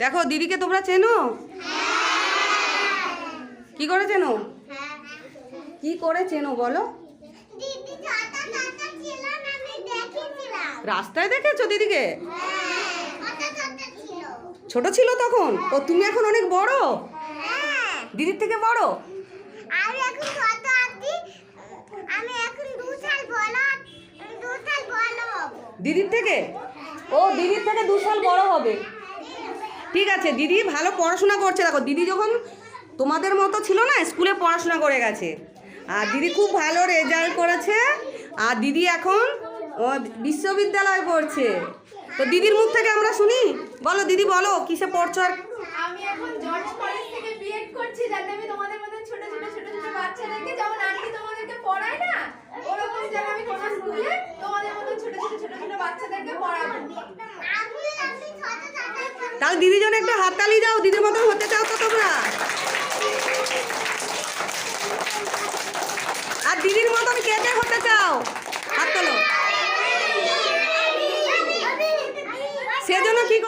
দেখো দিদিকে তোমরা চেনো? কি করে চেনো? কি করে চেনো বলো? রাস্তায় দেখেছ দিদিকে? হ্যাঁ ছোট ছিল তখন? ও তুমি এখন অনেক বড়? হ্যাঁ। দিদির থেকে বড়? আমি এখন ছোট আছি? আমি এখন দু সাল বড় দু সাল বড় দিদির থেকে? ও দিদির থেকে দু সাল বড় হবে। ঠিক আছে, দিদি ভালো পড়াশোনা করছে। দেখো, দিদি যখন তোমাদের মতো ছিল না, স্কুলে পড়াশোনা করে গেছে। আর দিদি খুব ভালো রেজাল্ট করেছে। আর দিদি এখন বিশ্ববিদ্যালয় পড়ছে। তো দিদির মুখ থেকে আমরা শুনি? বলো দিদি, বলো, কিসে পড়ছো আর আমি এখন জর্জ কলেজ থেকে বিএড করছি, যাতে আমি তোমাদের মতো ছোট ছোট ছোট ছোট বাচ্চাদেরকে যেমন আন্টি তোমাদেরকে পড়ায় না ওরকম যেন আমি কোনো স্কুলে তোমাদের মতো ছোট ছোট ছোট ছোট বাচ্চাদেরকে পড়াবো আমি আমি ছোট ছোট তাহলে দিদির জন্য একটু হাততালি দাও, দিদির মতন হতে চাও তো তোমরা। আর দিদির মতন কেটে হতে চাও, হাত তোলো। সেজন্য কি